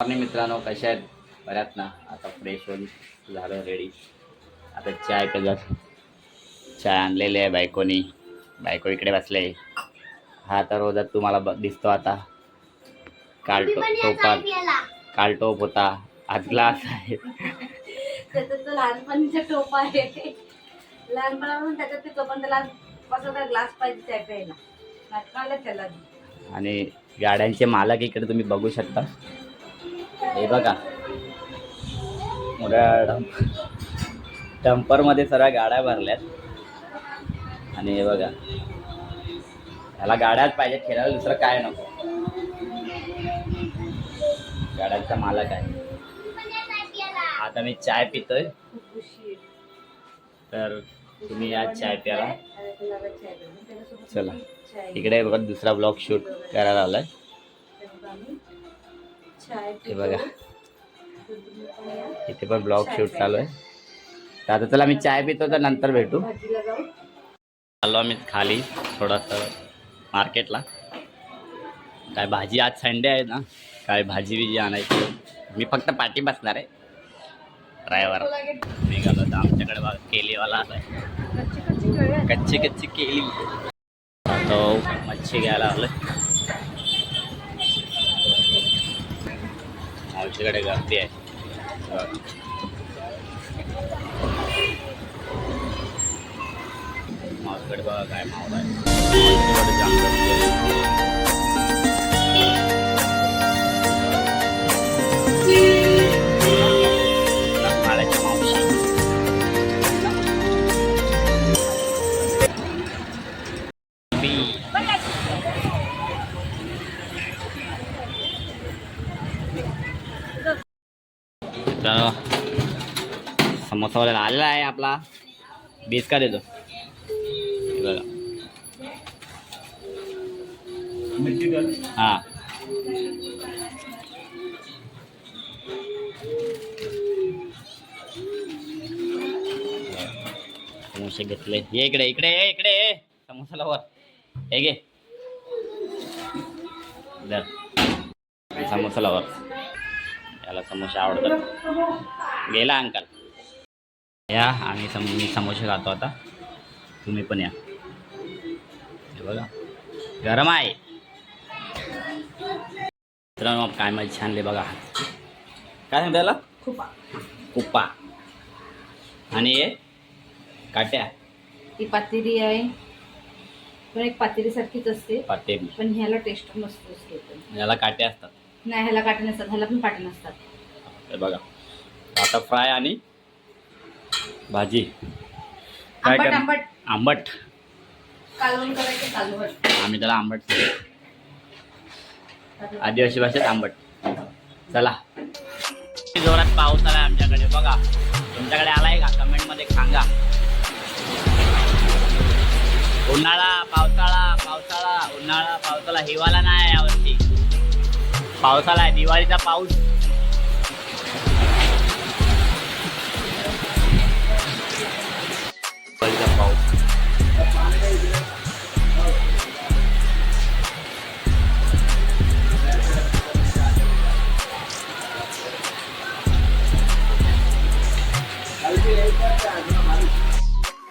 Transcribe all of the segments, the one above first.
आणि मित्रांनो कशा आहेत? बऱ्यात ना? आता फ्रेश होऊन झालं रेडी आता चाय प्यायला चाय आणलेली आहे बायकोनी. बायको इकडे बसले. हा तर रोजात तुम्हाला ब- दिसतो आता. काल टो टोपात काल टोप होता. आज ग्लास आहे. त्याचं तो लहानपणीचा टोप आहे. लहानपणापासून त्याच्यात ते लहानपासून ग्लास पाहिजे चाय प्यायला. नाटकाला त्याला. आणि गाड्यांचे मालक इकडे तुम्ही बघू शकता. हे बघा. मोठ्या डंप डंपरमध्ये सर्व गाड्या भरल्यात. आणि हे बघा. ह्याला गाड्याच पाहिजे खेळायला दुसरं काय नको. गाड्यांचा मालक आहे. आता मी चाय पितोय. तर तुम्ही आज चाय प्याला. चला. इकडे बघा दुसरा ब्लॉग शूट करायला आलाय. हे. बघा. इथे पण ब्लॉग शूट चालू आहे. तर आता चला मी चाय पितो तर नंतर भेटू. आलो आम्ही खाली थोडंसं मार्केटला. काय भाजी आज संडे आहे ना काय भाजी बिजी आणायची. मी फक्त पाठी बसणार आहे. ड्रायव्हर. निघालो तर आमच्याकडे बघा केलीवाला आलाय कच्ची कच्ची केली. तो मच्छी घ्यायला आलोय. आमच्याकडे गर्दी आहे बघा. बघा काय मावला आहे तर समोसावाला आलेला आहे आपला. बीस का देतो बघा. हां. समोसे घेतले. ये इकडे इकडे ये इकडे ये. समोसाला वर. हे घे. दर समोसाला वर. समोसे आवडतात. गेला अंकल. या आम्ही सम मी समोसे खातो आता. तुम्ही पण या. हे बघा. गरम आहे. मित्रांनो काय माझी छानले बघा. काय सांगता याला? खूप कुप्पा आणि हे? काट्या. ती पातेरी आहे. पण एक पातेरी सारखीच असते. पाटे पण ह्याला टेस्ट मस्त असते पण. याला काटे असतात. नाही ह्याला काटे नसतात. ह्याला पण काटे नसतात. हे बघा. आता फ्राय आणि भाजी. काय आंबट कर आंबट. आंबट. कालवण करायचं कालवण. आम्ही त्याला आंबट सांगतो. आदिवासी भाषेत आंबट. चला. जोरात पाऊस आलाय आमच्याकडे. बघा. तुमच्याकडे आलाय का? कमेंटमध्ये सांगा. उन्हाळा पावसाळा पावसाळा. उन्हाळा पावसाळा. हिवाळा नाही यावर्षी. पावसाळा आहे. दिवाळीचा पाऊस.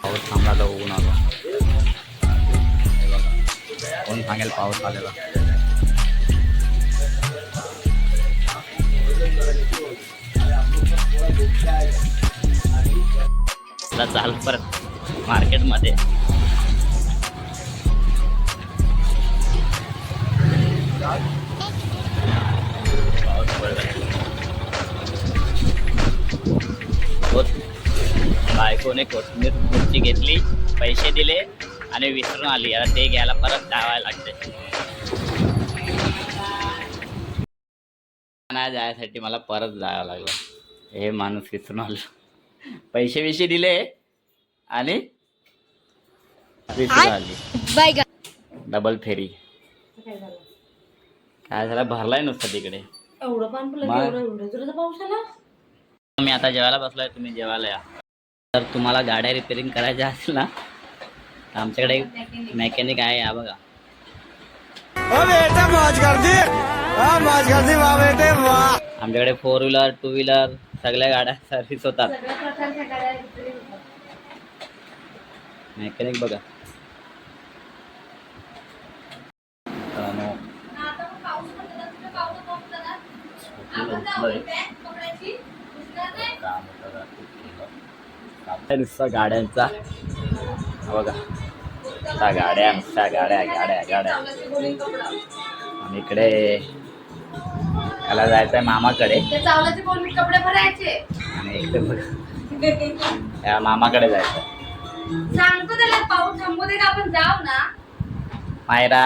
पाऊस थांबला तर ऊन आला. कोण सांगेल पाऊस आलेला. चाल परत मार्केटमध्ये. पाऊस पडला. बायकोने कोथिंबीर मिरची घेतली पैसे दिले आणि विसरून आली. आता ते घ्यायला परत जावायला लागते नाही जायसाठी मला परत जावं लागलं. हे माणूस विसरून आलो. पैसे विषय दिले आणि विसरून आली. डबल फेरी काय झालं काय झालं? भरलाय नुसतं तिकडे. एवढं पाऊस आला. मी आता जेवायला बसलोय तुम्ही जेवायला या. तर तुम्हाला गाड्या रिपेअरिंग करायच्या असेल ना तर आमच्याकडे मेकॅनिक आहे या बघा. ओ बेटा मौज कर दी हाँ मौज कर दी वाह बेटे वाह आमच्याकडे फोर व्हीलर टू व्हीलर सगळ्या गाड्या सर्व्हिस होतात. सगळ्या प्रकारच्या गाड्या विक्री होतात. मेकॅनिक बघा? काम होतं जरा खूप केलं. काम नुसतं गाड्यांचा. हा बघा. नुसता गाड्या नुसत्या गाड्या गाड्या गाड्या. आणि इकडे त्याला मामाकडे. गोळी कपडे भरायचे. आणि इकडे बघा, त्या मामाकडे जायचं सांगतो त्याला पाऊस थांबू दे का आपण जाऊ ना. मायरा.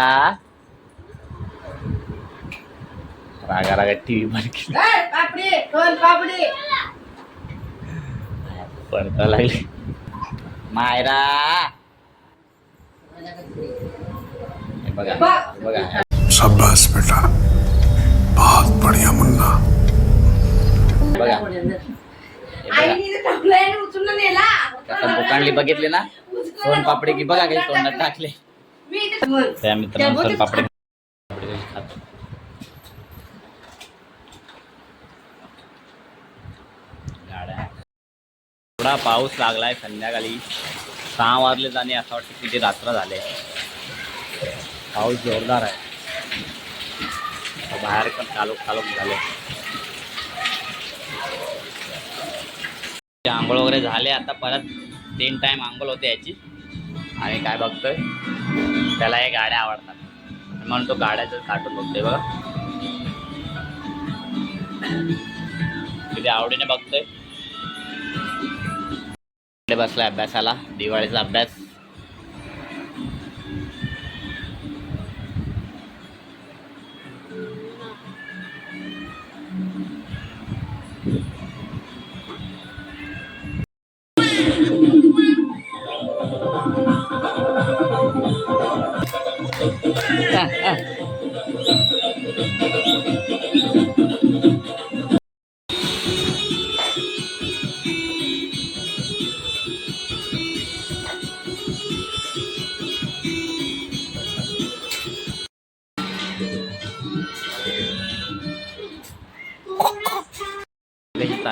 रागा रागा टीव्ही बंद केली? पापडी. लागली. मायरा! बघा बेटा. बहुत बढ़िया मुन्ना. बघा. आता बुकांडली बघितली ना? सोन पापडी की बघा काही तोंडात टाकले. त्या मित्रांनो सोन पापडी खातो गाड्या थोडा पाऊस लागलाय संध्याकाळी. सहा वाजलेत आणि असं वाटतं किती रात्र झाले. पाऊस जोरदार आहे. बाहेर पण कालोख कालोख झाले. आंघोळ वगैरे झाले. आता परत तीन टाइम आंघोळ होते याची. आणि काय बघतोय? त्याला हे गाड्या आवडतात. म्हणून तो गाड्याचं कार्टून बघतोय बघा. किती आवडीने बघतोय. इकडे बसलाय अभ्यासाला दिवाळीचा अभ्यास कशी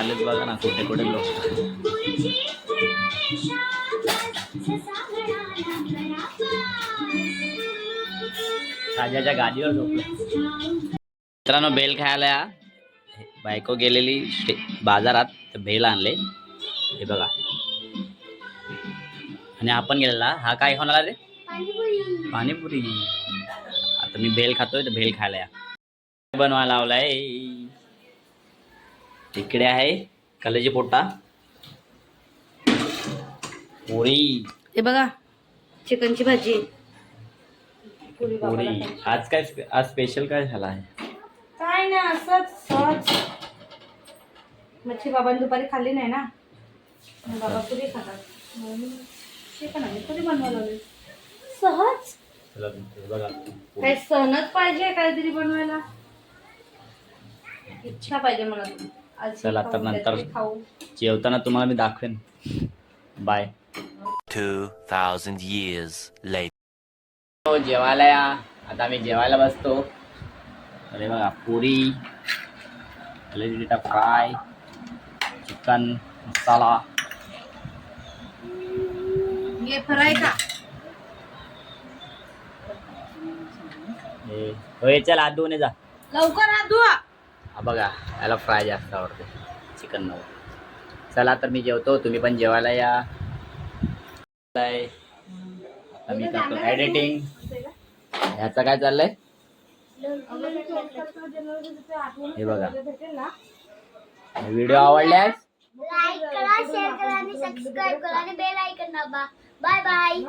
आलेच बघा ना कुठे कुठे लोक. राजाच्या गादीवर झोपले. मित्रांनो बेल खायला या. बायको गेलेली बाजारात बेल भेल आणले. हे बघा. आणि आपण गेलेला हा काय होणार रे? पाणीपुरी. आता मी भेल खातोय तर भेल खायला या. बनवायला लावलाय. इकडे आहे कलेची पोटा. पोळी हे बघा चिकनची भाजी. पुरी. आज काय आज स्पेशल काय झाला आहे? काय ना असंच सहज मच्छी बाबांनी दुपारी खाल्ली नाही ना. मग बाबा पुरी खातात. म्हणून चिकन आणि पुरी बनवायला लागली सहज? चला बघा पोळी. काही सणच पाहिजे काहीतरी बनवायला? इच्छा पाहिजे मला. आज चला, तर नंतर- जेवताना तुम्हाला मी दाखवेन. By 2,000 years later. हो जेवायला या. आता आम्ही जेवायला बसतो. अरे बघा पुरी फ्राय चिकन मसाला. ये फ्राय का हे होय चल धुवून ये जा. लवकर हा बघा याला फ्राय जास्त आवडते. चिकन नको चला तर मी जेवतो तुम्ही पण जेवायला या. आता मी करतो एडिटिंग ह्याचं काय चाललंय? हे बघा. व्हिडिओ आवडल्यास? लाईक करा शेअर करा आणि सबस्क्राईब करा आणि बेल ऐकन दाबा. Bye bye